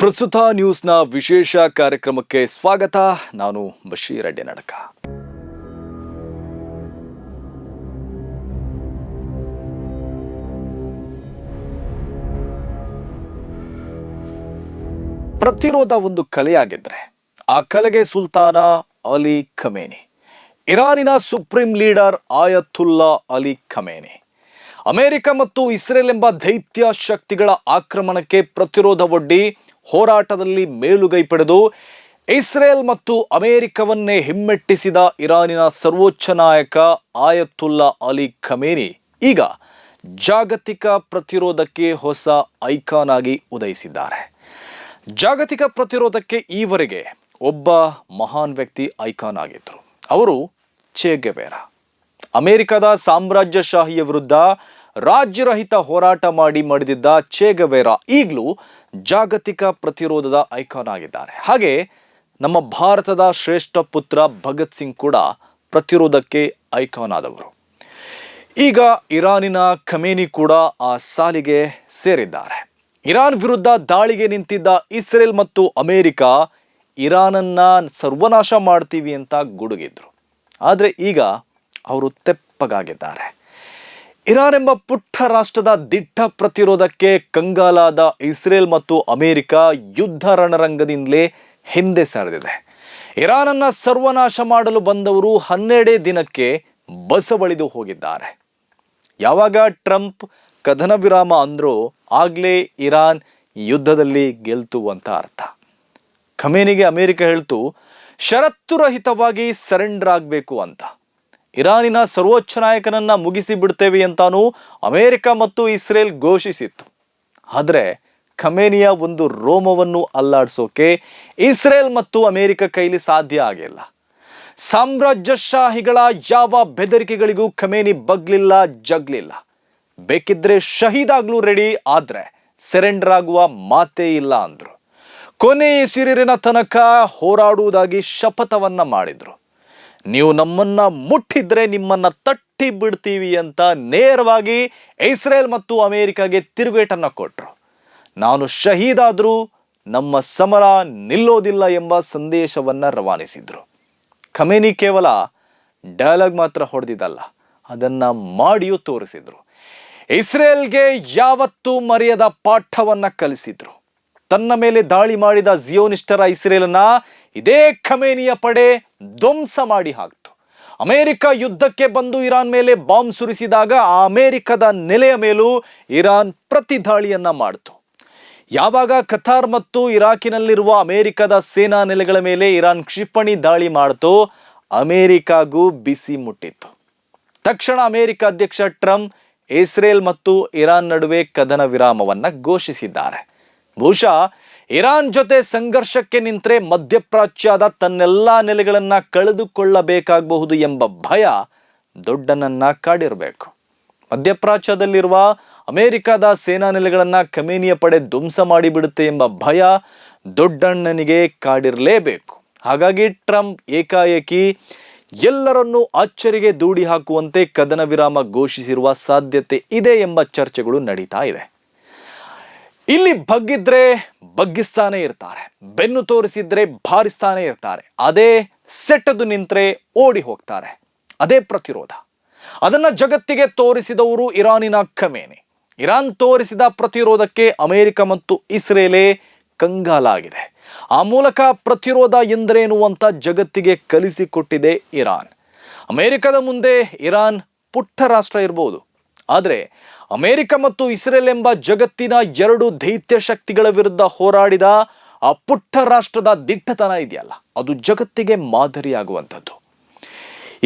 ಪ್ರಸ್ತುತ ನ್ಯೂಸ್ನ ವಿಶೇಷ ಕಾರ್ಯಕ್ರಮಕ್ಕೆ ಸ್ವಾಗತ. ನಾನು ಬಶೀರ್ ಅಡ್ಡೆ ನಡಕ ಪ್ರತಿರೋಧ ಒಂದು ಕಲೆಯಾಗಿದ್ರೆ ಆ ಕಲೆಗೆ ಸುಲ್ತಾನ Ali Khamenei, ಇರಾನಿನ supreme leader Ayatollah Ali Khamenei, America ಮತ್ತು ಇಸ್ರೇಲ್ ಎಂಬ ದೈತ್ಯ ಶಕ್ತಿಗಳ ಆಕ್ರಮಣಕ್ಕೆ ಪ್ರತಿರೋಧ ಒಡ್ಡಿ ಹೋರಾಟದಲ್ಲಿ ಮೇಲುಗೈ ಪಡೆದು ಇಸ್ರೇಲ್ ಮತ್ತು ಅಮೆರಿಕವನ್ನೇ ಹಿಮ್ಮೆಟ್ಟಿಸಿದ ಇರಾನಿನ ಸರ್ವೋಚ್ಚ ನಾಯಕ ಆಯತುಲ್ಲಾ ಅಲಿ ಖಮೇನಿ ಈಗ ಜಾಗತಿಕ ಪ್ರತಿರೋಧಕ್ಕೆ ಹೊಸ ಐಕಾನ್ ಆಗಿ ಉದಯಿಸಿದ್ದಾರೆ. ಜಾಗತಿಕ ಪ್ರತಿರೋಧಕ್ಕೆ ಈವರೆಗೆ ಒಬ್ಬ ಮಹಾನ್ ವ್ಯಕ್ತಿ ಐಕಾನ್ ಆಗಿದ್ದರು. ಅವರು ಚೇ ಗೆವೇರಾ. ಅಮೆರಿಕದ ಸಾಮ್ರಾಜ್ಯಶಾಹಿಯ ವಿರುದ್ಧ ರಾಜ್ಯರಹಿತ ಹೋರಾಟ ಮಾಡಿ ಮಡಿದಿದ್ದ ಚೇಗವೇರ ಗೆವೇರಾ ಈಗಲೂ ಜಾಗತಿಕ ಪ್ರತಿರೋಧದ ಐಕಾನ್ ಆಗಿದ್ದಾರೆ. ಹಾಗೆ ನಮ್ಮ ಭಾರತದ ಶ್ರೇಷ್ಠ ಪುತ್ರ ಭಗತ್ ಸಿಂಗ್ ಕೂಡ ಪ್ರತಿರೋಧಕ್ಕೆ ಐಕಾನ್ ಆದವರು. ಈಗ ಇರಾನಿನ ಖಮೇನಿ ಕೂಡ ಆ ಸಾಲಿಗೆ ಸೇರಿದ್ದಾರೆ. ಇರಾನ್ ವಿರುದ್ಧ ದಾಳಿಗೆ ನಿಂತಿದ್ದ ಇಸ್ರೇಲ್ ಮತ್ತು ಅಮೇರಿಕ ಇರಾನನ್ನ ಸರ್ವನಾಶ ಮಾಡ್ತೀವಿ ಅಂತ ಗುಡುಗಿದ್ರು. ಆದರೆ ಈಗ ಅವರು ತೆಪ್ಪಗಾಗಿದ್ದಾರೆ. ಇರಾನ್ ಎಂಬ ಪುಟ್ಟ ರಾಷ್ಟ್ರದ ದಿಟ್ಟ ಪ್ರತಿರೋಧಕ್ಕೆ ಕಂಗಾಲಾದ ಇಸ್ರೇಲ್ ಮತ್ತು ಅಮೆರಿಕ ಯುದ್ಧ ರಣರಂಗದಿಂದಲೇ ಹಿಂದೆ ಸರಿದಿದೆ. ಇರಾನನ್ನ ಸರ್ವನಾಶ ಮಾಡಲು ಬಂದವರು ಹನ್ನೆರಡೇ ದಿನಕ್ಕೆ ಬಸವಳಿದು ಹೋಗಿದ್ದಾರೆ. ಯಾವಾಗ ಟ್ರಂಪ್ ಕದನ ವಿರಾಮ ಅಂದ್ರೋ ಆಗ್ಲೇ ಇರಾನ್ ಯುದ್ಧದಲ್ಲಿ ಗೆಲ್ತು ಅಂತ ಅರ್ಥ. ಖಮೇನಿಗೆ ಅಮೆರಿಕ ಹೇಳ್ತು, ಷರತ್ತು ರಹಿತವಾಗಿ ಸರೆಂಡರ್ ಆಗಬೇಕು ಅಂತ. ಇರಾನಿನ ಸರ್ವೋಚ್ಚ ನಾಯಕನನ್ನ ಮುಗಿಸಿ ಬಿಡ್ತೇವೆ ಅಂತಾನೂ ಅಮೆರಿಕ ಮತ್ತು ಇಸ್ರೇಲ್ ಘೋಷಿಸಿತ್ತು. ಆದರೆ ಖಮೇನಿಯ ಒಂದು ರೋಮವನ್ನು ಅಲ್ಲಾಡಿಸೋಕೆ ಇಸ್ರೇಲ್ ಮತ್ತು ಅಮೆರಿಕ ಕೈಲಿ ಸಾಧ್ಯ ಆಗಿಲ್ಲ. ಸಾಮ್ರಾಜ್ಯಶಾಹಿಗಳ ಯಾವ ಬೆದರಿಕೆಗಳಿಗೂ ಖಮೇನಿ ಬಗ್ಲಿಲ್ಲ, ಜಗ್ಲಿಲ್ಲ. ಬೇಕಿದ್ರೆ ಶಹೀದಾಗ್ಲೂ ರೆಡಿ ಆದರೆ ಸೆರೆಂಡರ್ ಆಗುವ ಮಾತೇ ಇಲ್ಲ ಅಂದ್ರು. ಕೊನೆಯ ಸಿರಿರಿನ ತನಕ ಹೋರಾಡುವುದಾಗಿ ಶಪಥವನ್ನ ಮಾಡಿದ್ರು. ನೀವು ನಮ್ಮನ್ನ ಮುಟ್ಟಿದ್ರೆ ನಿಮ್ಮನ್ನ ತಟ್ಟಿ ಬಿಡ್ತೀವಿ ಅಂತ ನೇರವಾಗಿ ಇಸ್ರೇಲ್ ಮತ್ತು ಅಮೇರಿಕಾಗೆ ತಿರುಗೇಟನ್ನು ಕೊಟ್ಟರು ನಾನು ಶಹೀದಾದರೂ ನಮ್ಮ ಸಮರ ನಿಲ್ಲೋದಿಲ್ಲ ಎಂಬ ಸಂದೇಶವನ್ನ ರವಾನಿಸಿದರು. ಖಮೇನಿ ಕೇವಲ ಡಯಲಾಗ್ ಮಾತ್ರ ಹೊಡೆದಿದ್ದಲ್ಲ, ಅದನ್ನ ಮಾಡಿಯೂ ತೋರಿಸಿದ್ರು. ಇಸ್ರೇಲ್ಗೆ ಯಾವತ್ತೂ ಮರೆಯದ ಪಾಠವನ್ನ ಕಲಿಸಿದ್ರು. ತನ್ನ ಮೇಲೆ ದಾಳಿ ಮಾಡಿದ ಜಿಯೋನಿಸ್ಟರ ಇಸ್ರೇಲನ್ನ ಇದೇ ಖಮೇನಿಯ ಪಡೆ ಧ್ವಂಸ ಮಾಡಿ ಹಾಕ್ತು. ಅಮೆರಿಕ ಯುದ್ಧಕ್ಕೆ ಬಂದು ಇರಾನ್ ಮೇಲೆ ಬಾಂಬ್ ಸುರಿಸಿದಾಗ ಆ ಅಮೆರಿಕದ ನೆಲೆಯ ಮೇಲೂ ಇರಾನ್ ಪ್ರತಿ ದಾಳಿಯನ್ನ ಮಾಡಿತು. ಯಾವಾಗ ಕತಾರ್ ಮತ್ತು ಇರಾಕಿನಲ್ಲಿರುವ ಅಮೆರಿಕದ ಸೇನಾ ನೆಲೆಗಳ ಮೇಲೆ ಇರಾನ್ ಕ್ಷಿಪಣಿ ದಾಳಿ ಮಾಡ್ತು, ಅಮೆರಿಕಾಗೂ ಬಿಸಿ ಮುಟ್ಟಿತ್ತು. ತಕ್ಷಣ ಅಮೆರಿಕ ಅಧ್ಯಕ್ಷ ಟ್ರಂಪ್ ಇಸ್ರೇಲ್ ಮತ್ತು ಇರಾನ್ ನಡುವೆ ಕದನ ವಿರಾಮವನ್ನು ಘೋಷಿಸಿದ್ದಾರೆ. ಬಹುಶಃ ಇರಾನ್ ಜೊತೆ ಸಂಘರ್ಷಕ್ಕೆ ನಿಂತರೆ ಮಧ್ಯಪ್ರಾಚ್ಯದ ತನ್ನೆಲ್ಲ ನೆಲೆಗಳನ್ನು ಕಳೆದುಕೊಳ್ಳಬೇಕಾಗಬಹುದು ಎಂಬ ಭಯ ದೊಡ್ಡನನ್ನ ಕಾಡಿರಬೇಕು. ಮಧ್ಯಪ್ರಾಚ್ಯದಲ್ಲಿರುವ ಅಮೆರಿಕದ ಸೇನಾ ನೆಲೆಗಳನ್ನು ಕಮೇನಿಯ ಪಡೆ ಧ್ವಂಸ ಮಾಡಿಬಿಡುತ್ತೆ ಎಂಬ ಭಯ ದೊಡ್ಡಣ್ಣನಿಗೆ ಕಾಡಿರಲೇಬೇಕು. ಹಾಗಾಗಿ ಟ್ರಂಪ್ ಏಕಾಏಕಿ ಎಲ್ಲರನ್ನೂ ಅಚ್ಚರಿಗೆ ದೂಡಿ ಹಾಕುವಂತೆ ಕದನ ವಿರಾಮ ಘೋಷಿಸಿರುವ ಸಾಧ್ಯತೆ ಇದೆ ಎಂಬ ಚರ್ಚೆಗಳು ನಡೀತಾ ಇದೆ. ಇಲ್ಲಿ ಬಗ್ಗಿದ್ರೆ ಬಗ್ಗಿಸ್ತಾನೆ ಇರ್ತಾರೆ, ಬೆನ್ನು ತೋರಿಸಿದ್ರೆ ಭಾರಿಸ್ತಾನೆ ಇರ್ತಾರೆ, ಅದೇ ಸೆಟ್ಟದು ನಿಂತ್ರೆ ಓಡಿ ಹೋಗ್ತಾರೆ, ಅದೇ ಪ್ರತಿರೋಧ. ಅದನ್ನ ಜಗತ್ತಿಗೆ ತೋರಿಸಿದವರು ಇರಾನಿನ ಕಮೇನೆ ಇರಾನ್ ತೋರಿಸಿದ ಪ್ರತಿರೋಧಕ್ಕೆ ಅಮೆರಿಕ ಮತ್ತು ಇಸ್ರೇಲೇ ಕಂಗಾಲಾಗಿದೆ. ಆ ಮೂಲಕ ಪ್ರತಿರೋಧ ಎಂದರೇನು ಅಂತ ಜಗತ್ತಿಗೆ ಕಲಿಸಿಕೊಟ್ಟಿದೆ ಇರಾನ್. ಅಮೆರಿಕದ ಮುಂದೆ ಇರಾನ್ ಪುಟ್ಟ ರಾಷ್ಟ್ರ ಇರಬಹುದು ಆದರೆ ಅಮೆರಿಕ ಮತ್ತು ಇಸ್ರೇಲ್ ಎಂಬ ಜಗತ್ತಿನ ಎರಡು ದೈತ್ಯ ಶಕ್ತಿಗಳ ವಿರುದ್ಧ ಹೋರಾಡಿದ ಆ ಪುಟ್ಟ ರಾಷ್ಟ್ರದ ದಿಟ್ಟತನ ಇದೆಯಲ್ಲ, ಅದು ಜಗತ್ತಿಗೆ ಮಾದರಿಯಾಗುವಂಥದ್ದು.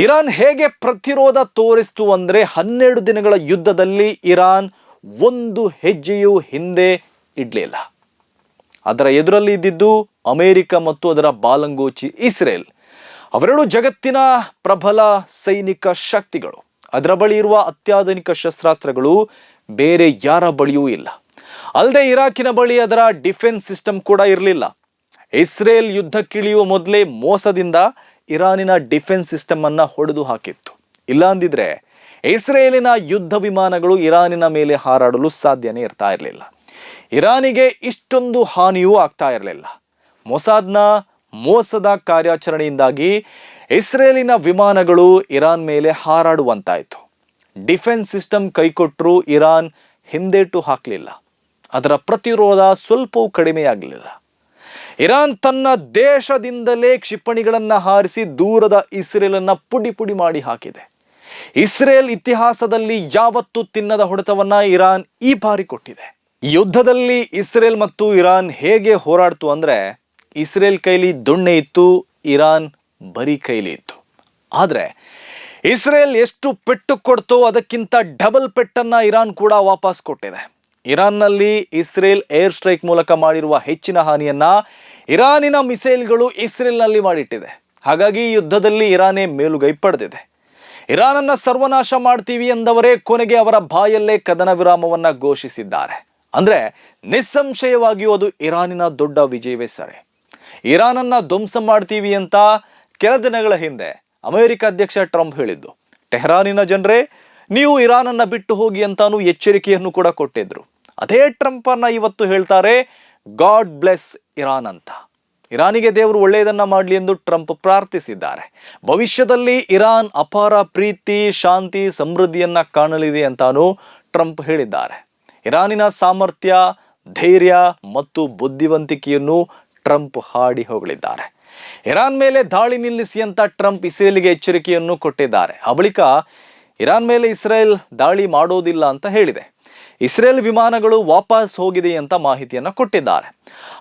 ಇರಾನ್ ಹೇಗೆ ಪ್ರತಿರೋಧ ತೋರಿಸ್ತು ಅಂದರೆ ಹನ್ನೆರಡು ದಿನಗಳ ಯುದ್ಧದಲ್ಲಿ ಇರಾನ್ ಒಂದು ಹೆಜ್ಜೆಯೂ ಹಿಂದೆ ಇಡಲಿಲ್ಲ ಅದರ ಎದುರಲ್ಲಿ ಇದ್ದಿದ್ದು ಅಮೆರಿಕ ಮತ್ತು ಅದರ ಬಾಲಂಗೋಚಿ ಇಸ್ರೇಲ್. ಅವೆರಡು ಜಗತ್ತಿನ ಪ್ರಬಲ ಸೈನಿಕ ಶಕ್ತಿಗಳು. ಅದರ ಬಳಿ ಇರುವ ಅತ್ಯಾಧುನಿಕ ಶಸ್ತ್ರಾಸ್ತ್ರಗಳು ಬೇರೆ ಯಾರ ಬಳಿಯೂ ಇಲ್ಲ. ಅಲ್ಲದೆ ಇರಾಕಿನ ಬಳಿ ಅದರ ಡಿಫೆನ್ಸ್ ಸಿಸ್ಟಮ್ ಕೂಡ ಇರಲಿಲ್ಲ. ಇಸ್ರೇಲ್ ಯುದ್ಧಕ್ಕಿಳಿಯುವ ಮೊದಲೇ ಮೋಸದಿಂದ ಇರಾನಿನ ಡಿಫೆನ್ಸ್ ಸಿಸ್ಟಮ್ ಅನ್ನ ಹೊಡೆದು ಹಾಕಿತ್ತು. ಇಲ್ಲ ಅಂದಿದ್ರೆ ಇಸ್ರೇಲಿನ ಯುದ್ಧ ವಿಮಾನಗಳು ಇರಾನಿನ ಮೇಲೆ ಹಾರಾಡಲು ಸಾಧ್ಯನೇ ಇರ್ತಾ ಇರಲಿಲ್ಲ. ಇರಾನಿಗೆ ಇಷ್ಟೊಂದು ಹಾನಿಯೂ ಆಗ್ತಾ ಇರಲಿಲ್ಲ. ಮೊಸಾದ್ನ ಮೋಸದ ಕಾರ್ಯಾಚರಣೆಯಿಂದಾಗಿ ಇಸ್ರೇಲಿನ ವಿಮಾನಗಳು ಇರಾನ್ ಮೇಲೆ ಹಾರಾಡುವಂತಾಯಿತು. ಡಿಫೆನ್ಸ್ ಸಿಸ್ಟಮ್ ಕೈಕೊಟ್ಟರೂ ಇರಾನ್ ಹಿಂದೇಟು ಹಾಕಲಿಲ್ಲ. ಅದರ ಪ್ರತಿರೋಧ ಸ್ವಲ್ಪವೂ ಕಡಿಮೆಯಾಗಲಿಲ್ಲ. ಇರಾನ್ ತನ್ನ ದೇಶದಿಂದಲೇ ಕ್ಷಿಪಣಿಗಳನ್ನು ಹಾರಿಸಿ ದೂರದ ಇಸ್ರೇಲನ್ನು ಪುಡಿ ಪುಡಿ ಮಾಡಿ ಹಾಕಿದೆ. ಇಸ್ರೇಲ್ ಇತಿಹಾಸದಲ್ಲಿ ಯಾವತ್ತೂ ತಿನ್ನದ ಹೊಡೆತವನ್ನು ಇರಾನ್ ಈ ಬಾರಿ ಕೊಟ್ಟಿದೆ. ಯುದ್ಧದಲ್ಲಿ ಇಸ್ರೇಲ್ ಮತ್ತು ಇರಾನ್ ಹೇಗೆ ಹೋರಾಡ್ತು ಅಂದ್ರೆ ಇಸ್ರೇಲ್ ಕೈಲಿ ದೊಣ್ಣೆ ಇತ್ತು, ಇರಾನ್ ಬರೀ ಕೈಲಿ ಇತ್ತು. ಆದರೆ ಇಸ್ರೇಲ್ ಎಷ್ಟು ಪೆಟ್ಟು ಕೊಡ್ತೋ ಅದಕ್ಕಿಂತ ಡಬಲ್ ಪೆಟ್ಟನ್ನ ಇರಾನ್ ಕೂಡ ವಾಪಸ್ ಕೊಟ್ಟಿದೆ. ಇರಾನ್ನಲ್ಲಿ ಇಸ್ರೇಲ್ ಏರ್ ಸ್ಟ್ರೈಕ್ ಮೂಲಕ ಮಾಡಿರುವ ಹೆಚ್ಚಿನ ಹಾನಿಯನ್ನ ಇರಾನಿನ ಮಿಸೈಲ್ಗಳು ಇಸ್ರೇಲ್ನಲ್ಲಿ ಮಾಡಿಟ್ಟಿದೆ. ಹಾಗಾಗಿ ಯುದ್ಧದಲ್ಲಿ ಇರಾನೇ ಮೇಲುಗೈ ಪಡೆದಿದೆ. ಇರಾನನ್ನ ಸರ್ವನಾಶ ಮಾಡ್ತೀವಿ ಎಂದವರೇ ಕೊನೆಗೆ ಅವರ ಬಾಯಲ್ಲೇ ಕದನ ವಿರಾಮವನ್ನ ಘೋಷಿಸಿದ್ದಾರೆ. ಅಂದ್ರೆ ನಿಸ್ಸಂಶಯವಾಗಿಯೂ ಅದು ಇರಾನಿನ ದೊಡ್ಡ ವಿಜಯವೇ ಸರಿ. ಇರಾನನ್ನ ಧ್ವಂಸ ಮಾಡ್ತೀವಿ ಅಂತ ಕೆಲ ದಿನಗಳ ಹಿಂದೆ ಅಮೆರಿಕ ಅಧ್ಯಕ್ಷ ಟ್ರಂಪ್ ಹೇಳಿದ್ದು, ಟೆಹರಾನಿನ ಜನರೇ, ನೀವು ಇರಾನನ್ನು ಬಿಟ್ಟು ಹೋಗಿ ಅಂತಾನು ಎಚ್ಚರಿಕೆಯನ್ನು ಕೂಡ ಕೊಟ್ಟಿದ್ರು. ಅದೇ ಟ್ರಂಪನ್ನು ಇವತ್ತು ಹೇಳ್ತಾರೆ, ಗಾಡ್ ಬ್ಲೆಸ್ ಇರಾನ್ ಅಂತ. ಇರಾನಿಗೆ ದೇವರು ಒಳ್ಳೆಯದನ್ನ ಮಾಡಲಿ ಎಂದು ಟ್ರಂಪ್ ಪ್ರಾರ್ಥಿಸಿದ್ದಾರೆ. ಭವಿಷ್ಯದಲ್ಲಿ ಇರಾನ್ ಅಪಾರ ಪ್ರೀತಿ, ಶಾಂತಿ, ಸಮೃದ್ಧಿಯನ್ನ ಕಾಣಲಿದೆ ಅಂತಾನು ಟ್ರಂಪ್ ಹೇಳಿದ್ದಾರೆ. ಇರಾನಿನ ಸಾಮರ್ಥ್ಯ, ಧೈರ್ಯ ಮತ್ತು ಬುದ್ಧಿವಂತಿಕೆಯನ್ನು ಟ್ರಂಪ್ ಹಾಡಿ ಹೊಗಳಿದ್ದಾರೆ. ಇರಾನ್ ಮೇಲೆ ದಾಳಿ ನಿಲ್ಲಿಸಿ ಅಂತ ಟ್ರಂಪ್ ಇಸ್ರೇಲ್ಗೆ ಎಚ್ಚರಿಕೆಯನ್ನು ಕೊಟ್ಟಿದ್ದಾರೆ. ಆ ಬಳಿಕ ಇರಾನ್ ಮೇಲೆ ಇಸ್ರೇಲ್ ದಾಳಿ ಮಾಡೋದಿಲ್ಲ ಅಂತ ಹೇಳಿದೆ. ಇಸ್ರೇಲ್ ವಿಮಾನಗಳು ವಾಪಸ್ ಹೋಗಿದೆ ಅಂತ ಮಾಹಿತಿಯನ್ನು ಕೊಟ್ಟಿದ್ದಾರೆ.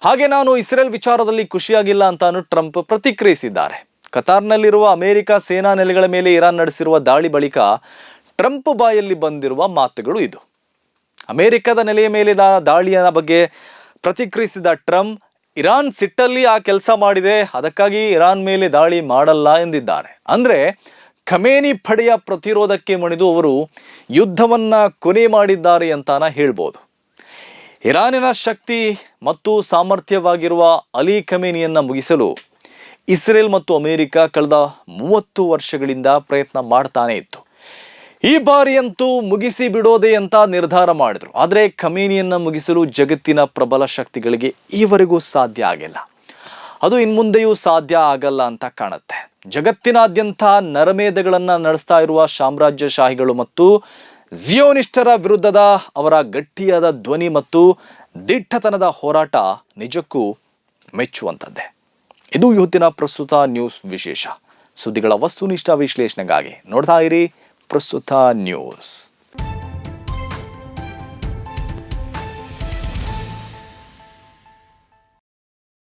ಹಾಗೆ ನಾನು ಇಸ್ರೇಲ್ ವಿಚಾರದಲ್ಲಿ ಖುಷಿಯಾಗಿಲ್ಲ ಅಂತಾನು ಟ್ರಂಪ್ ಪ್ರತಿಕ್ರಿಯಿಸಿದ್ದಾರೆ. ಕತಾರ್ನಲ್ಲಿರುವ ಅಮೆರಿಕ ಸೇನಾ ನೆಲೆಗಳ ಮೇಲೆ ಇರಾನ್ ನಡೆಸಿರುವ ದಾಳಿ ಬಳಿಕ ಟ್ರಂಪ್ ಬಾಯಲ್ಲಿ ಬಂದಿರುವ ಮಾತುಗಳು ಇದು. ಅಮೆರಿಕದ ನೆಲೆಯ ಮೇಲೆ ದಾಳಿಯ ಬಗ್ಗೆ ಪ್ರತಿಕ್ರಿಯಿಸಿದ ಟ್ರಂಪ್ ಇರಾನ್ ಸಿಟ್ಟಲ್ಲಿ ಆ ಕೆಲಸ ಮಾಡಿದೆ, ಅದಕ್ಕಾಗಿ ಇರಾನ್ ಮೇಲೆ ದಾಳಿ ಮಾಡಲ್ಲ ಎಂದಿದ್ದಾರೆ. ಅಂದರೆ, ಖಮೇನಿ ಪಡೆಯ ಪ್ರತಿರೋಧಕ್ಕೆ ಮಣಿದು ಅವರು ಯುದ್ಧವನ್ನು ಕೊನೆ ಮಾಡಿದ್ದಾರೆ ಅಂತಾನ ಹೇಳ್ಬೋದು. ಇರಾನಿನ ಶಕ್ತಿ ಮತ್ತು ಸಾಮರ್ಥ್ಯವಾಗಿರುವ ಅಲಿ ಖಮೇನಿಯನ್ನು ಮುಗಿಸಲು ಇಸ್ರೇಲ್ ಮತ್ತು ಅಮೆರಿಕ ಕಳೆದ ಮೂವತ್ತು ವರ್ಷಗಳಿಂದ ಪ್ರಯತ್ನ ಮಾಡ್ತಾನೆ ಇತ್ತು. ಈ ಬಾರಿಯಂತೂ ಮುಗಿಸಿ ಬಿಡೋದೆ ಅಂತ ನಿರ್ಧಾರ ಮಾಡಿದ್ರು. ಆದರೆ ಕಮೀನಿಯನ್ನು ಮುಗಿಸಲು ಜಗತ್ತಿನ ಪ್ರಬಲ ಶಕ್ತಿಗಳಿಗೆ ಈವರೆಗೂ ಸಾಧ್ಯ ಆಗಿಲ್ಲ. ಅದು ಇನ್ಮುಂದೆಯೂ ಸಾಧ್ಯ ಆಗಲ್ಲ ಅಂತ ಕಾಣುತ್ತೆ. ಜಗತ್ತಿನಾದ್ಯಂತ ನರಮೇಧಗಳನ್ನು ನಡೆಸ್ತಾ ಇರುವ ಸಾಮ್ರಾಜ್ಯಶಾಹಿಗಳು ಮತ್ತು ಜಿಯೋನಿಷ್ಠರ ವಿರುದ್ಧದ ಅವರ ಗಟ್ಟಿಯಾದ ಧ್ವನಿ ಮತ್ತು ದಿಟ್ಟತನದ ಹೋರಾಟ ನಿಜಕ್ಕೂ ಮೆಚ್ಚುವಂಥದ್ದೇ. ಇದು ಇವತ್ತಿನ ಪ್ರಸ್ತುತ ನ್ಯೂಸ್ ವಿಶೇಷ. ಸುದ್ದಿಗಳ ವಸ್ತುನಿಷ್ಠ ವಿಶ್ಲೇಷಣೆಗಾಗಿ ನೋಡ್ತಾ ಇರಿ ಪ್ರಸ್ತುತ ನ್ಯೂಸ್